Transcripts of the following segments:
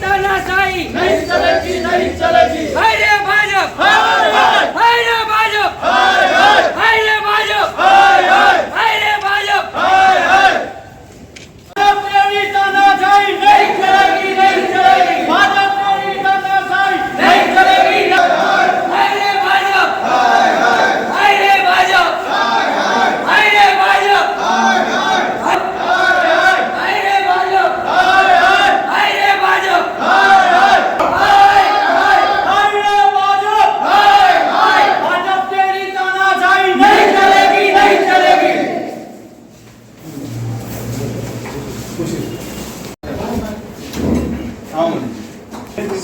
તાનાશાહી નહીં ચલેગી નહીં ચલેગી ભાઈ રે ભાજપ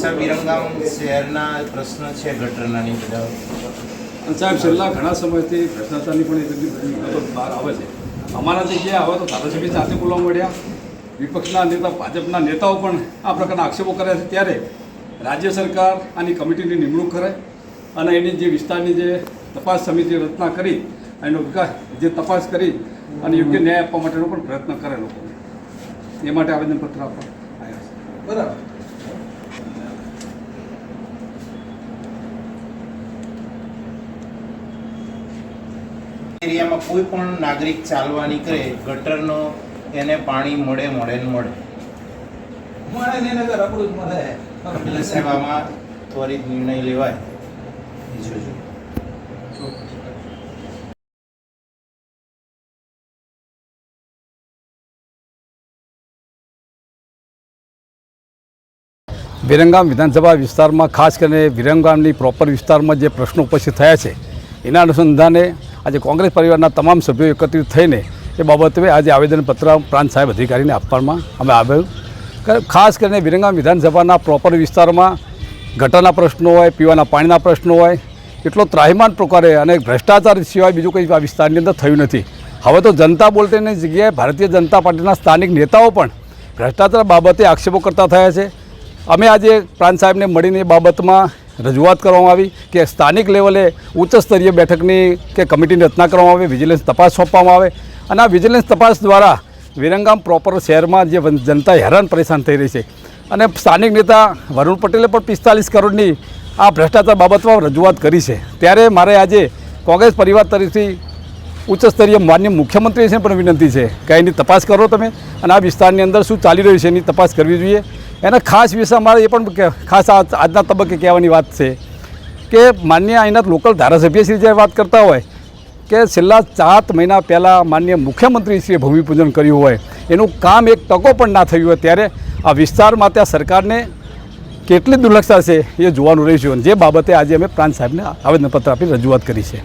વિરમગામ શહેરના પ્રશ્ન છે ગટરનાની બધા. અને સાહેબ છેલ્લા ઘણા સમયથી ભ્રષ્ટાચારની પણ એટલી બધી વિગતો બહાર આવે છે. અમારા જગ્યાએ આવે તો ધારાસભ્ય સાથે બોલવા મળ્યા. વિપક્ષના નેતા ભાજપના નેતાઓ પણ આ પ્રકારના આક્ષેપો કર્યા છે. ત્યારે રાજ્ય સરકાર આની કમિટીની નિમણૂક કરે અને એની જે વિસ્તારની જે તપાસ સમિતિ રચના કરી એનો વિકાસ જે તપાસ કરી અને યોગ્ય ન્યાય આપવા માટેનો પણ પ્રયત્ન કરે લોકોને એ માટે આવેદનપત્ર આપવા આવ્યા છે. બરાબર. એરિયામાં કોઈ પણ નાગરિક ચાલવા નીકળે ગટરનો એને પાણી મળે મળે ને મળે. મળે ને એને રબડું જ મળે એટલે સેવામાં ત્વરિત નિર્ણય લેવાય. એ જોજો. વિરંગામ વિધાનસભા વિસ્તારમાં ખાસ કરીને વિરંગામની પ્રોપર વિસ્તારમાં જે પ્રશ્નો ઉપસ્થિત થયા છે એના અનુસંધાને આજે કોંગ્રેસ પરિવારના તમામ સભ્યો એકત્રિત થઈને એ બાબતે આજે આવેદનપત્ર પ્રાંત સાહેબ અધિકારીને આપવામાં અમે આવ્યું. ખાસ કરીને વિરંગામ વિધાનસભાના પ્રોપર વિસ્તારમાં ગટરના પ્રશ્નો હોય, પીવાના પાણીના પ્રશ્નો હોય, એટલો ત્રાહિમાન પ્રકારે અને ભ્રષ્ટાચાર સિવાય બીજું કંઈ આ વિસ્તારની અંદર થયું નથી. હવે તો જનતા બોલતેની જગ્યાએ ભારતીય જનતા પાર્ટીના સ્થાનિક નેતાઓ પણ ભ્રષ્ટાચાર બાબતે આક્ષેપો કરતા થયા છે. અમે આજે પ્રાંત સાહેબને મળીને એ બાબતમાં રજૂઆત કરવામાં આવી કે સ્થાનિક લેવલે ઉચ્ચ સ્તરીય બેઠકની કે કમિટીની રચના કરવામાં આવે, વિજિલન્સ તપાસ સોંપવામાં આવે અને આ વિજિલન્સ તપાસ દ્વારા વિરંગામ પ્રોપર શહેરમાં જે જનતા હેરાન પરેશાન થઈ રહી છે. અને સ્થાનિક નેતા વરુણ પટેલે પણ પિસ્તાલીસ કરોડની આ ભ્રષ્ટાચાર બાબતમાં રજૂઆત કરી છે. ત્યારે મારે આજે કોંગ્રેસ પરિવાર તરફથી ઉચ્ચ સ્તરીય માન્ય મુખ્યમંત્રીશ્રીને પણ વિનંતી છે કે એની તપાસ કરો તમે અને આ વિસ્તારની અંદર શું ચાલી રહ્યું છે એની તપાસ કરવી જોઈએ. એના ખાસ વિશે અમારે એ પણ ખાસ આજના તબક્કે કહેવાની વાત છે કે માન્ય અહીંના લોકલ ધારાસભ્યશ્રી જ્યારે વાત કરતા હોય કે છેલ્લા સાત મહિના પહેલાં માન્ય મુખ્યમંત્રીશ્રીએ ભૂમિપૂજન કર્યું હોય, એનું કામ એક ટકો પણ ના થયું હોય, ત્યારે આ વિસ્તારમાં ત્યાં સરકારને કેટલી દુર્લક્ષતા છે એ જોવાનું રહીશું જે બાબતે આજે અમે પ્રાંત સાહેબને આવેદનપત્ર આપી રજૂઆત કરી છે.